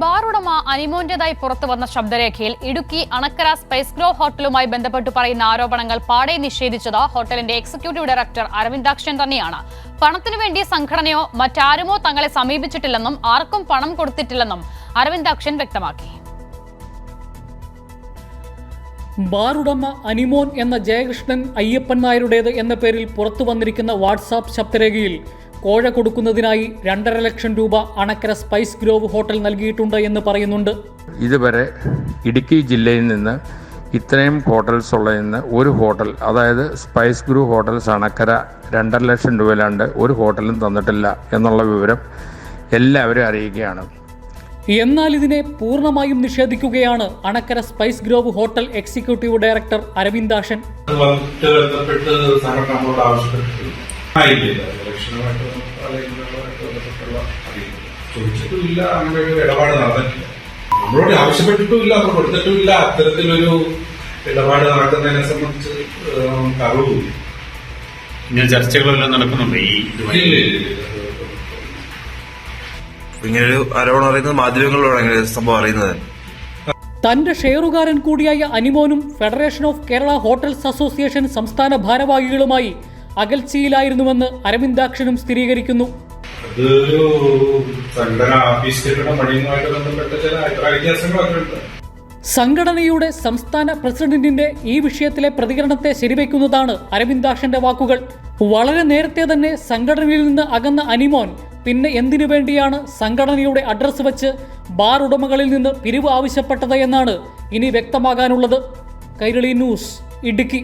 Bar ഉടമ അനിമോന്റേതായി പുറത്തു വന്ന ശബ്ദരേഖയിൽ ഇടുക്കി അണക്കര സ്പൈസ് ഗ്രോ ഹോട്ടലുമായി ബന്ധപ്പെട്ട് പറയുന്ന ആരോപണങ്ങൾ പാടെ നിഷേധിച്ചത് ഹോട്ടലിന്റെ എക്സിക്യൂട്ടീവ് ഡയറക്ടർ അരവിന്ദാക്ഷൻ തന്നെയാണ്. പണത്തിനു വേണ്ടി സംഘടനയോ മറ്റാരുമോ തങ്ങളെ സമീപിച്ചിട്ടില്ലെന്നും ആർക്കും പണം കൊടുത്തിട്ടില്ലെന്നും അരവിന്ദാക്ഷൻ വ്യക്തമാക്കി. ബാർ ഉടമ അനിമോൻ എന്ന ജയകൃഷ്ണൻ അയ്യപ്പൻ നായരുടേത് എന്ന പേരിൽ പുറത്തു വന്നിരിക്കുന്ന വാട്സാപ്പ് ശബ്ദരേഖയിൽ കോഴ കൊടുക്കുന്നതിനായി രണ്ടര ലക്ഷം രൂപ അണക്കര സ്പൈസ് ഗ്രോവ് ഹോട്ടൽ നൽകിയിട്ടുണ്ട് എന്ന് പറയുന്നുണ്ട്. ഇതുവരെ ഇടുക്കി ജില്ലയിൽ നിന്ന് ഇത്രയും ഹോട്ടൽസ് ഉള്ള ഒരു ഹോട്ടൽ അതായത് സ്പൈസ് ഗ്രൂ ഹോട്ടൽസ് അണക്കര രണ്ടര ലക്ഷം രൂപയിലാണ്ട് ഒരു ഹോട്ടലും തന്നിട്ടില്ല എന്നുള്ള വിവരം എല്ലാവരും അറിയിക്കുകയാണ് എന്നാൽ ഇതിനെ പൂർണമായും നിഷേധിക്കുകയാണ് Anakkara spice grove hotel executive director Aravindakshan ചോദിച്ചിട്ടുമില്ല അങ്ങനെ ഒരു ഇടപാട് നടന്നിട്ടില്ല. നമ്മളോട് ആവശ്യപ്പെട്ടിട്ടുമില്ല അവർ കൊടുത്തിട്ടുമില്ല. അത്തരത്തിലൊരു ഇടപാട് നടക്കുന്നതിനെ സംബന്ധിച്ച് നമുക്ക് അറിവില്ല ഇങ്ങനെ ചർച്ചകളെല്ലാം നടക്കുന്നുണ്ട് ഈ ഇങ്ങനൊരു ആരോപണം അറിയുന്നത് മാധ്യമങ്ങളിലൂടെ ഇങ്ങനെ ഒരു സംഭവം അറിയുന്നത്. തന്റെ ഷെയറുകാരൻ കൂടിയായ അനിമോനും federation of Kerala hotels association സംസ്ഥാന ഭാരവാഹികളുമായി അകൽച്ചയിലായിരുന്നുവെന്ന് അരവിന്ദാക്ഷനും സ്ഥിരീകരിക്കുന്നു. അതൊരു സംഘടന ആഫീസ് കെട്ടിടം പണിയുന്നതുമായിട്ട് ബന്ധപ്പെട്ട ചില അഭിപ്രായ ഉണ്ട്. സംഘടനയുടെ സംസ്ഥാന പ്രസിഡന്റിന്റെ ഈ വിഷയത്തിലെ പ്രതികരണത്തെ ശരിവയ്ക്കുന്നതാണ് അരവിന്ദാക്ഷന്റെ വാക്കുകൾ. വളരെ നേരത്തെ തന്നെ സംഘടനയിൽ നിന്ന് അകന്ന അനിമോൻ പിന്നെ എന്തിനു വേണ്ടിയാണ് സംഘടനയുടെ അഡ്രസ്സ് വെച്ച് ബാർ ഉടമകളിൽ നിന്ന് പിരിവ് ആവശ്യപ്പെട്ടത് എന്നാണ് ഇനി വ്യക്തമാകാനുള്ളത്. കൈരളി ന്യൂസ് ഇടുക്കി.